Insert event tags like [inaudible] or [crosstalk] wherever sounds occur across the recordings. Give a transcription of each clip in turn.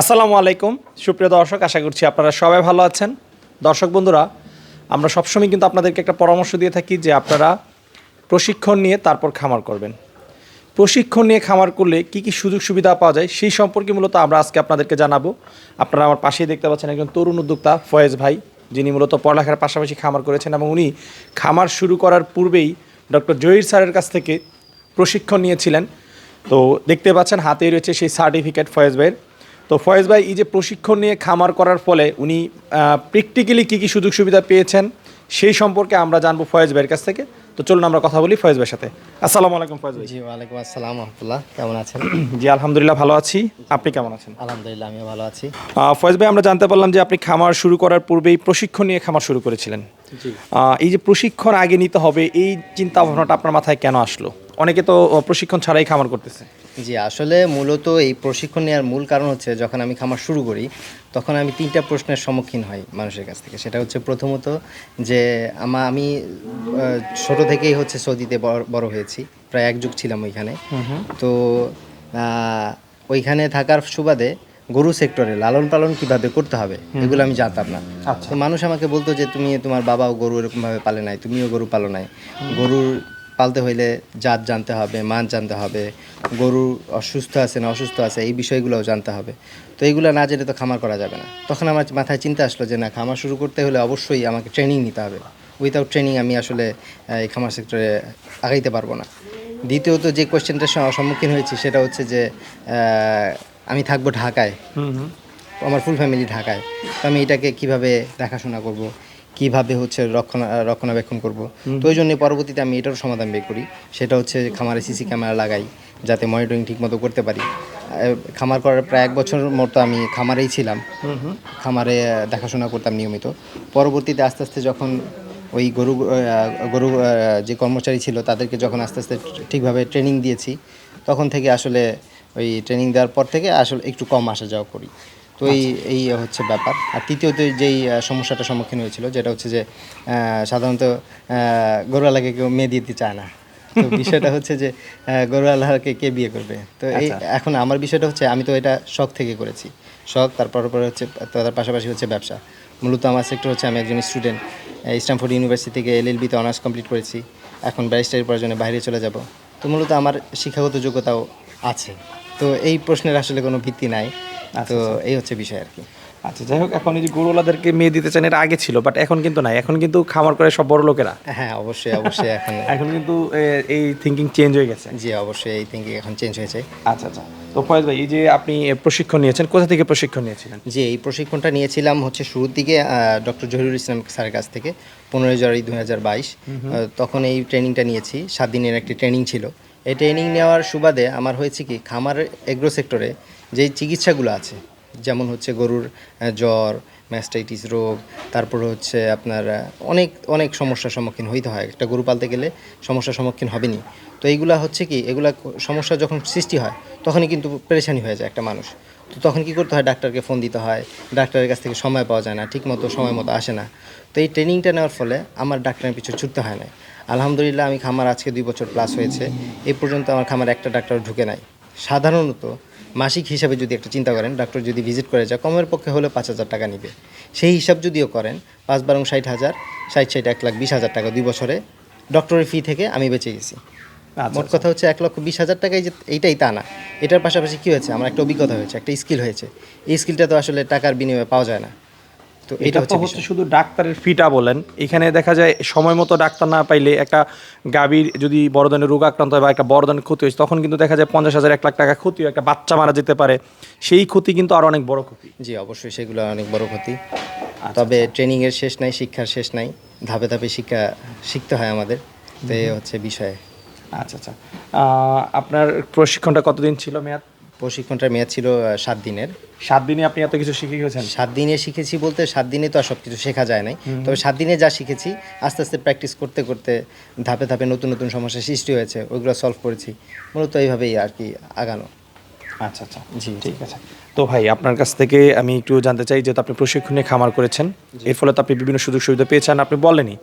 আসসালামু আলাইকুম। সুপ্রিয় দর্শক, আশা করছি আপনারা সবাই ভালো আছেন। দর্শক বন্ধুরা, আমরা সবসময় কিন্তু আপনাদেরকে একটা পরামর্শ দিয়ে থাকি যে আপনারা প্রশিক্ষণ নিয়ে তারপর খামার করবেন। প্রশিক্ষণ নিয়ে খামার করলে কি কি সুযোগ সুবিধা পাওয়া যায় সেই সম্পর্কে মূলত আমরা আজকে আপনাদেরকে জানাব। আপনারা আমার পাশেই দেখতে পাচ্ছেন একজন তরুণ উদ্যোক্তা ফয়েজ ভাই, যিনি মূলত পড়ালেখার পাশাপাশি খামার করেছেন এবং উনি খামার শুরু করার পূর্বেই ডক্টর জহির স্যারের কাছ থেকে প্রশিক্ষণ নিয়েছিলেন। তো দেখতে পাচ্ছেন, হাতেই রয়েছে সেই সার্টিফিকেট ফয়েজ ভাইয়ের। তো ফয়েজ ভাই এই যে প্রশিক্ষণ নিয়ে খামার করার ফলে উনি প্র্যাকটিক্যালি কী কী সুযোগ সুবিধা পেয়েছেন সেই সম্পর্কে আমরা জানব ফয়েজ ভাইয়ের কাছ থেকে। তো চলুন আমরা কথা বলি ফয়েজ ভাইয়ের সাথে। আসসালামু আলাইকুম ফয়েজ ভাই। জি ওয়ালাইকুম আসসালাম রহমতুল্লাহ। কেমন আছেন? [clears throat] জি আলহামদুলিল্লাহ ভালো আছি। আপনি কেমন আছেন? আলহামদুলিল্লাহ আমিও ভালো আছি। ফয়েজ ভাই আমরা জানতে পারলাম যে আপনি খামার শুরু করার পূর্বেই প্রশিক্ষণ নিয়ে খামার শুরু করেছিলেন। এই যে প্রশিক্ষণ আগে নিতে হবে এই চিন্তা ভাবনাটা আপনার মাথায় কেন আসলো? অনেকে তো প্রশিক্ষণ ছাড়াই খামার করতেছে। জি আসলে মূলত এই প্রশিক্ষণ নেওয়ার মূল কারণ হচ্ছে যখন আমি খামার শুরু করি তখন আমি তিনটা প্রশ্নের সম্মুখীন হই মানুষের কাছ থেকে। সেটা হচ্ছে প্রথমত যে আমা আমি ছোট থেকেই হচ্ছে সৌদিতে বড় বড় হয়েছি। প্রায় এক যুগ ছিলাম ওইখানে। তো ওইখানে থাকার সুবাদে গরু সেক্টরে লালন পালন কীভাবে করতে হবে এগুলো আমি জানতাম না। তো মানুষ আমাকে বলতো যে তুমি তোমার বাবাও গরু এরকমভাবে পালে নাই তুমিও গরু পালো নাই। গরুর পালতে হইলে জাত জানতে হবে মান জানতে হবে গরু অসুস্থ আছে না অসুস্থ আছে এই বিষয়গুলোও জানতে হবে। তো এইগুলো না জেনে তো খামার করা যাবে না। তখন আমার মাথায় চিন্তা আসলো যে না খামার শুরু করতে হলে অবশ্যই আমাকে ট্রেনিং নিতে হবে। উইথাউট ট্রেনিং আমি আসলে এই খামার সেক্টরে আগাইতে পারব না। দ্বিতীয়ত যে কোয়েশ্চেনটার সম্মুখীন হয়েছি সেটা হচ্ছে যে আমি থাকব ঢাকায়। আমার ফুল ফ্যামিলি ঢাকায়। তো আমি এটাকে কীভাবে দেখাশোনা করব? কীভাবে হচ্ছে রক্ষণা রক্ষণাবেক্ষণ করব? তো ওই জন্য পরবর্তীতে আমি এটারও সমাধান বের করি। সেটা হচ্ছে খামারে সিসি ক্যামেরা লাগাই যাতে মনিটরিং ঠিকমতো করতে পারি। খামার করার প্রায় এক বছর মতো আমি খামারেই ছিলাম। খামারে দেখাশোনা করতাম নিয়মিত। পরবর্তীতে আস্তে আস্তে যখন ওই গরু গরু যে কর্মচারী ছিল তাদেরকে যখন আস্তে আস্তে ঠিকভাবে ট্রেনিং দিয়েছি তখন থেকে আসলে ওই ট্রেনিং দেওয়ার পর থেকে আসলে একটু কম আসা যাওয়া করি। তো এই এই হচ্ছে ব্যাপার। আর তৃতীয়ত যেই আহ, সমস্যাটার সম্মুখীন হয়েছিল যেটা হচ্ছে যে সাধারণত আহ, গরুওয়ালাকে কেউ মেয়ে দিতে চায় না। তো [laughs] বিষয়টা হচ্ছে যে আহ, গরুওয়ালাকে কে বিয়ে করবে? তো এই এখন আমার বিষয়টা হচ্ছে আমি তো এটা শখ থেকে করেছি। শখ তারপর পরে হচ্ছে তার পাশাপাশি হচ্ছে ব্যবসা। মূলত আমার সেক্টর হচ্ছে আমি একজন স্টুডেন্ট স্ট্যামফোর্ড ইউনিভার্সিটি থেকে এলএলবিতে অনার্স কমপ্লিট করেছি। এখন ব্যারিস্টারি পড়ার জন্য বাইরে চলে যাব। তো মূলত আমার শিক্ষাগত যোগ্যতাও আছে। তো এই প্রশ্নের আসলে কোনো ভিত্তি নাই। তো এই হচ্ছে বিষয় আর কি। আচ্ছা যাই হোক এখন এই যে গরুওয়ালাদেরকে মেয়ে দিতে চান এটা আগে ছিল বাট এখন কিন্তু নাই। এখন কিন্তু খামার করে সব বড় লোকেরা। হ্যাঁ অবশ্যই অবশ্যই এখন [laughs] এখন কিন্তু এই থিঙ্কিং চেঞ্জ হয়ে গেছে। জি অবশ্যই এই থিঙ্কিং এখন চেঞ্জ হয়েছে। আচ্ছা আচ্ছা। তো ফয়েজ ভাই এই যে আপনি প্রশিক্ষণ নিয়েছেন কোথা থেকে প্রশিক্ষণ নিয়েছিলেন? যে এই প্রশিক্ষণটা নিয়েছিলাম হচ্ছে শুরুর দিকে ডক্টর জহিরুল ইসলাম স্যারের কাছ থেকে পনেরোই জানুয়ারি দু হাজার বাইশ। তখন এই ট্রেনিংটা নিয়েছি। সাত দিনের একটি ট্রেনিং ছিল। এই ট্রেনিং নেওয়ার সুবাদে আমার হয়েছে কি, খামার এগ্রো সেক্টরে যেই চিকিৎসাগুলো আছে, যেমন হচ্ছে গরুর জ্বর ম্যাস্টাইটিস রোগ, তারপর হচ্ছে আপনার অনেক অনেক সমস্যার সম্মুখীন হইতে হয়। একটা গরু পালতে গেলে সমস্যার সম্মুখীন হবেনি তো এইগুলা হচ্ছে কি, এগুলা সমস্যা যখন সৃষ্টি হয়, তখনই কিন্তু পেরেশানি হয়ে যায় একটা মানুষ। তো তখন কি করতে হয়, ডাক্তারকে ফোন দিতে হয়। ডাক্তারের কাছ থেকে সময় পাওয়া যায় না ঠিক মতো সময় মতো আসে না। তো এই ট্রেনিংটা নেওয়ার ফলে আমার ডাক্তারের পিছু ছুটতে হয় না আলহামদুলিল্লাহ, আমি খামার আজকে দুই বছর প্লাস হয়েছে। এই পর্যন্ত আমার খামার একটা ডাক্তার ঢুকে নাই। সাধারণত মাসিক হিসাবে যদি একটা চিন্তা করেন ডাক্তার যদি ভিজিট করে যায় কমের পক্ষে হলে পাঁচ হাজার টাকা নিবে। সেই হিসাব যদিও করেন পাঁচ বারং ষাট হাজার ষাট ষাট এক লাখ বিশ হাজার টাকা দুই বছরে ডক্টরের ফি থেকে আমি বেঁচে গেছি। আচ্ছা, মোট কথা হচ্ছে এক লক্ষ বিশ হাজার টাকাই যে এইটাই তা না। এটার পাশাপাশি কী হয়েছে? আমার একটা অভিজ্ঞতা হয়েছে একটা স্কিল হয়েছে। এই স্কিলটা তো আসলে টাকার বিনিময়ে পাওয়া যায় না। তো এটা তো হচ্ছে শুধু ডাক্তারের ফিটা বলেন। এখানে দেখা যায় সময় মতো ডাক্তার না পাইলে একটা গাভীর যদি বড় ধরনের রোগ আক্রান্ত হয় বা একটা বড় ধরনের ক্ষতি হয়েছে তখন কিন্তু দেখা যায় পঞ্চাশ হাজার এক লাখ টাকা ক্ষতি হয় একটা বাচ্চা মারা যেতে পারে। সেই ক্ষতি কিন্তু আরও অনেক বড় ক্ষতি। জি অবশ্যই সেগুলো অনেক বড় ক্ষতি। তবে ট্রেনিংয়ের শেষ নাই শিক্ষার শেষ নাই। ধাপে ধাপে শিক্ষা শিখতে হয় আমাদের। তো হচ্ছে বিষয়। আচ্ছা আচ্ছা। আপনার প্রশিক্ষণটা কতদিন ছিল মেয়াদ? প্রশিক্ষণটার মেয়াদ ছিল সাত দিনের। সাত দিনে আপনি এত কিছু শিখে গেছেন সাত দিনে শিখেছি বলতে সাত দিনে তো আর সব কিছু শেখা যায় নাই। তবে সাত দিনে যা শিখেছি আস্তে আস্তে প্র্যাকটিস করতে করতে ধাপে ধাপে নতুন নতুন সমস্যা সৃষ্টি হয়েছে ওইগুলো সলভ করেছি। মূলত এইভাবেই আর কি আগানো। আচ্ছা আচ্ছা। জি ঠিক আছে। তো ভাই আপনার কাছ থেকে আমি একটু জানতে চাই যেহেতু আপনি প্রশিক্ষণে খামার করেছেন এর ফলে তো আপনি বিভিন্ন সুযোগ সুবিধা পেয়েছেন আপনি বলেনই।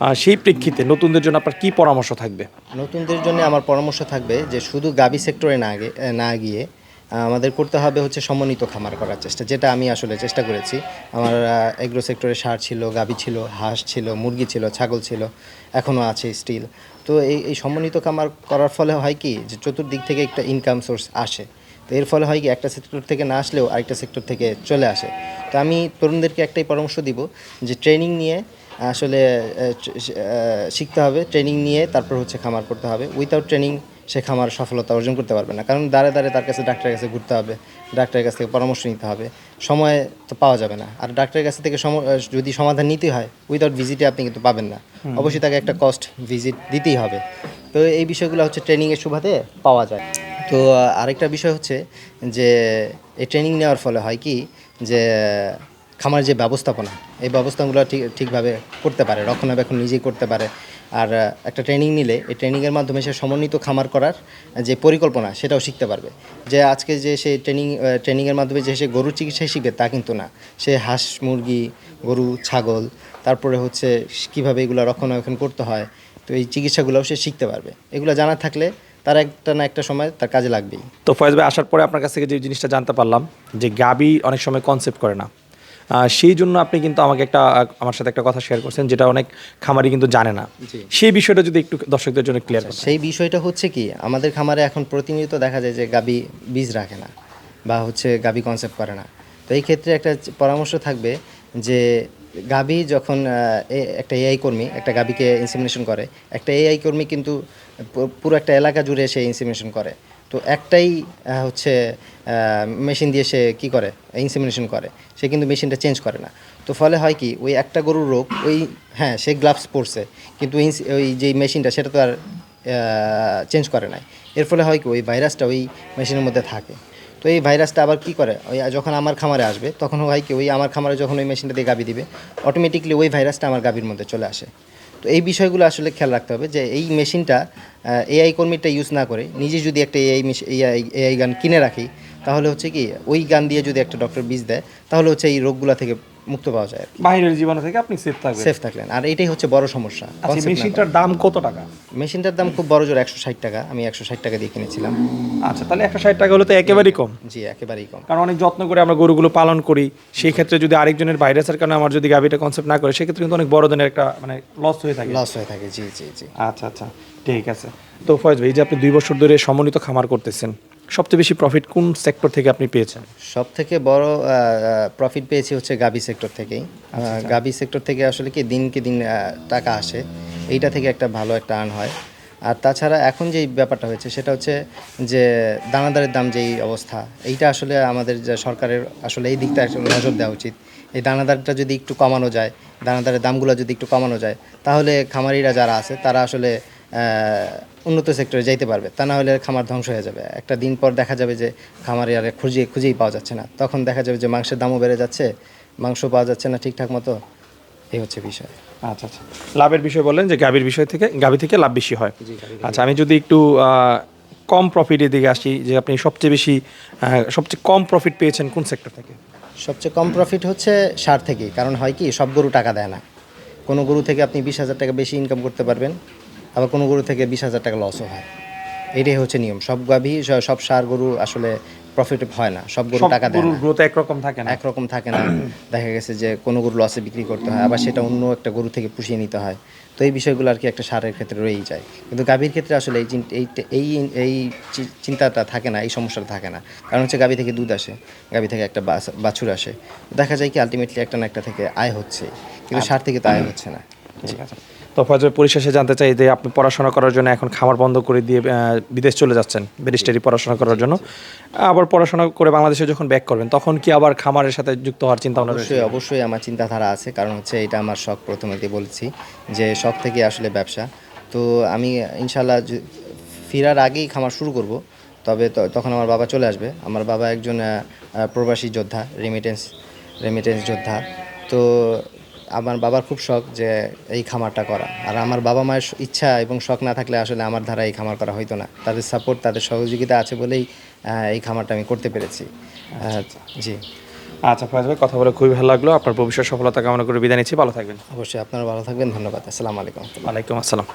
আহ, সেই প্রেক্ষিতে নতুনদের জন্য আপনার কি পরামর্শ থাকবে? নতুনদের জন্য আমার পরামর্শ থাকবে যে শুধু গাবি সেক্টরে না না গিয়ে আমাদের করতে হবে হচ্ছে সমন্বিত খামার করার চেষ্টা যেটা আমি আসলে চেষ্টা করেছি। আমার এগ্রো সেক্টরে সার ছিল গাভী ছিল হাঁস ছিল মুরগি ছিল ছাগল ছিল এখনও আছে স্টিল তো এই এই সমন্বিত খামার করার ফলে হয় কি যে চতুর্দিক থেকে একটা ইনকাম সোর্স আসে। তো এর ফলে হয় কি একটা সেক্টর থেকে না আসলেও আরেকটা সেক্টর থেকে চলে আসে। তো আমি তরুণদেরকে একটাই পরামর্শ দিব যে ট্রেনিং নিয়ে আসলে শিখতে হবে। ট্রেনিং নিয়ে তারপর হচ্ছে খামার করতে হবে। উইথাউট ট্রেনিং সে খামার সফলতা অর্জন করতে পারবে না। কারণ দাঁড়ে দাঁড়ে তার কাছে ডাক্তারের কাছে ঘুরতে হবে ডাক্তারের কাছ থেকে পরামর্শ নিতে হবে। সময় তো পাওয়া যাবে না। আর ডাক্তারের কাছ থেকে সম- যদি সমাধান নিতে হয় উইদাউট ভিজিটে আপনি কিন্তু পাবেন না। অবশ্যই তাকে একটা কস্ট ভিজিট দিতেই হবে। তো এই বিষয়গুলো হচ্ছে ট্রেনিংয়ের সুবাদে পাওয়া যায়। তো আরেকটা বিষয় হচ্ছে যে, এই ট্রেনিং নেওয়ার ফলে হয় কি যে খামারের যে ব্যবস্থাপনা, এই ব্যবস্থাগুলো ঠিক, ঠিকভাবে করতে পারে, রক্ষণাবেক্ষণ নিজেই করতে পারে। আর একটা ট্রেনিং নিলে এই ট্রেনিংয়ের মাধ্যমে সে সমন্বিত খামার করার যে পরিকল্পনা, সেটাও শিখতে পারবে। যে আজকে যে সে ট্রেনিং ট্রেনিংয়ের মাধ্যমে যে সে গরুর চিকিৎসায় শিখবে, তা কিন্তু না। সে হাঁস, মুরগি, গরু, ছাগল, তারপরে হচ্ছে কীভাবে এগুলো রক্ষণাবেক্ষণ করতে হয়, তো এই চিকিৎসাগুলোও সে শিখতে পারবে। এগুলো জানা থাকলে তার একটা না একটা সময় তার কাজে লাগবেই। তো ফয়েজ ভাই আসার পরে আপনার কাছ থেকে যে জিনিসটা জানতে পারলাম যে গাবি অনেক সময় কনসেপ্ট করে না। সেই জন্য আপনি কিন্তু আমাকে একটা আমার সাথে একটা কথা শেয়ার করছেন যেটা অনেক খামারি কিন্তু জানে না। সেই বিষয়টা যদি একটু দর্শকদের জন্য ক্লিয়ার করেন সেই বিষয়টা হচ্ছে কি আমাদের খামারে এখন প্রতিনিয়ত দেখা যায় যে গাবি বীজ রাখে না বা হচ্ছে গাবি কনসেপ্ট করে না। তো এই ক্ষেত্রে একটা পরামর্শ থাকবে যে গাবি যখন একটা এআই কর্মী, একটা গাবিকে ইনসিমিনেশন করে, একটা এআই কর্মী কিন্তু পুরো একটা এলাকা জুড়ে সে ইনসিমিনেশন করে। তো একটাই হচ্ছে মেশিন দিয়ে সে কি করে? ইনসিমিনেশন করে। সে কিন্তু মেশিনটা চেঞ্জ করে না। তো ফলে হয় কি, ওই একটা গরুর রোগ, ওই হ্যাঁ সে গ্লাভস পরছে, কিন্তু ওই যে মেশিনটা সেটা তো আর চেঞ্জ করে নাই। এর ফলে হয় কি, ওই ভাইরাসটা ওই মেশিনের মধ্যে থাকে। তো এই ভাইরাসটা আবার কি করে? ওই যখন আমার খামারে আসবে, তখন হয় কি ওই আমার খামারে যখন ওই মেশিনটা দিয়ে গাবি দিবে অটোমেটিকলি ওই ভাইরাসটা আমার গাবির মধ্যে চলে আসে। তো এই বিষয়গুলো আসলে খেয়াল রাখতে হবে যে এই মেশিনটা এআই কর্মীটা ইউজ না করে নিজে যদি একটা এআই এআই এআই গান কিনে রাখি, তাহলে হচ্ছে কি, ওই গান দিয়ে যদি একটা ডক্টর বীজ দেয়, তাহলে হচ্ছে এই রোগগুলো থেকে মুক্ত পাওয়া যায় বাইরের জীবাণু থেকে আপনি সেফ থাকবেন। সেফ থাকলেন। আর এটাই হচ্ছে বড় সমস্যা। আচ্ছা মেশিনটার দাম কত টাকা? মেশিনটার দাম খুব বড় জোর একশো ষাট টাকা। আমি একশো ষাট টাকা দিয়ে কিনেছিলাম। আচ্ছা তাহলে একশো ষাট টাকা হলে তো একেবারেই কম। জি একেবারেই কম। কারণ অনেক যত্ন করে আমরা গরুগুলো পালন করি। সেই ক্ষেত্রে যদি আরেকজনের ভাইরাসের কারণে আমার যদি গাভিটা কনসেপ্ট না করে সেক্ষেত্রে কিন্তু অনেক বড় ধরনের একটা মানে লস হয়ে থাকে। লস হয়ে থাকে। জি জি জি। আচ্ছা আচ্ছা। ঠিক আছে। তো ফয়েজ ভাই যে আপনি দুই বছর ধরে সমন্বিত খামার করতেছেন সবচেয়ে বেশি প্রফিট কোন সেক্টর থেকে আপনি পেয়েছেন? সব থেকে বড় প্রফিট পেয়েছি হচ্ছে গাবি সেক্টর থেকেই। গাবি সেক্টর থেকে আসলে কি দিনকে দিন টাকা আসে। এইটা থেকে একটা ভালো একটা আর্ন হয়। আর তাছাড়া এখন যেই ব্যাপারটা হয়েছে সেটা হচ্ছে যে দানাদারের দাম যেই অবস্থা এইটা আসলে আমাদের যে সরকারের আসলে এই দিকটা একটু নজর দেওয়া উচিত। এই দানাদারটা যদি একটু কমানো যায় দানাদারের দামগুলো যদি একটু কমানো যায় তাহলে খামারিরা যারা আছে তারা আসলে উন্নত সেক্টরে যাইতে পারবে তা না হলে খামার ধ্বংস হয়ে যাবে। একটা দিন পর দেখা যাবে যে খামারে আর খুঁজে খুঁজেই পাওয়া যাচ্ছে না। তখন দেখা যাবে যে মাংসের দামও বেড়ে যাচ্ছে মাংস পাওয়া যাচ্ছে না ঠিকঠাক মতো। এই হচ্ছে বিষয়। আচ্ছা আচ্ছা। লাভের বিষয় বললেন যে গাভীর বিষয় থেকে গাভী থেকে লাভ বেশি হয়। আচ্ছা আমি যদি একটু কম প্রফিটের দিকে আসি যে আপনি সবচেয়ে বেশি সবচেয়ে কম প্রফিট পেয়েছেন কোন সেক্টর থেকে? সবচেয়ে কম প্রফিট হচ্ছে সার থেকেই। কারণ হয় কি সব গরু টাকা দেয় না। কোনো গরু থেকে আপনি বিশ হাজার টাকা বেশি ইনকাম করতে পারবেন। আবার কোনো গরু থেকে বিশ হাজার টাকা লসও হয়। এটাই হচ্ছে নিয়ম। সব গাভী সব সার গরু আসলে প্রফিট হয় না। সব গরু টাকা দেয় গ্রোথ একরকম থাকে না। একরকম থাকে না। [clears throat] দেখা গেছে যে কোনো গরু লসে বিক্রি করতে হয় আবার সেটা অন্য একটা গরু থেকে পুষিয়ে নিতে হয়। তো এই বিষয়গুলো আর কি একটা সারের ক্ষেত্রে রয়েই যায়। কিন্তু গাভীর ক্ষেত্রে আসলে এই এই এই চিন্তাটা থাকে না এই সমস্যাটা থাকে না। কারণ হচ্ছে গাভী থেকে দুধ আসে গাভী থেকে একটা বাছুর আসে। দেখা যায় কি আলটিমেটলি একটা না একটা থেকে আয় হচ্ছে কিন্তু সার থেকে তো আয় হচ্ছে। না। ঠিক আছে। তো ফজর পরিশেষে জানতে চাই যে আপনি পড়াশোনা করার জন্য এখন খামার বন্ধ করে দিয়ে বিদেশ চলে যাচ্ছেন ব্যারিস্টারি পড়াশোনা করার জন্য। আবার পড়াশোনা করে বাংলাদেশে যখন ব্যাক করবেন তখন কি আবার খামারের সাথে যুক্ত হওয়ার চিন্তা ভাবনা অবশ্যই অবশ্যই আমার চিন্তাধারা আছে। কারণ হচ্ছে এটা আমার শখ প্রথমে বলছি যে শখ থেকে আসলে ব্যবসা। তো আমি ইনশাল্লাহ ফেরার আগেই খামার শুরু করব। তবে ত- তখন আমার বাবা চলে আসবে। আমার বাবা একজন প্রবাসী যোদ্ধা রেমিটেন্স রেমিটেন্স যোদ্ধা। তো আমার বাবার খুব শখ যে এই খামারটা করা। আর আমার বাবা মায়ের ইচ্ছা এবং শখ না থাকলে আসলে আমার ধারা এই খামার করা হইতো না। তাদের সাপোর্ট তাদের সহযোগিতা আছে বলেই এই খামারটা আমি করতে পেরেছি। জি। আচ্ছা ফয়েজ ভাই কথা বলে খুবই ভালো লাগল। আপনার ভবিষ্যৎ সফলতা কামনা করে বিদায় নিচ্ছি। ভালো থাকবেন। অবশ্যই আপনারা ভালো থাকবেন। ধন্যবাদ। আসসালামু আলাইকুম। ওয়ালাইকুম আসসালাম।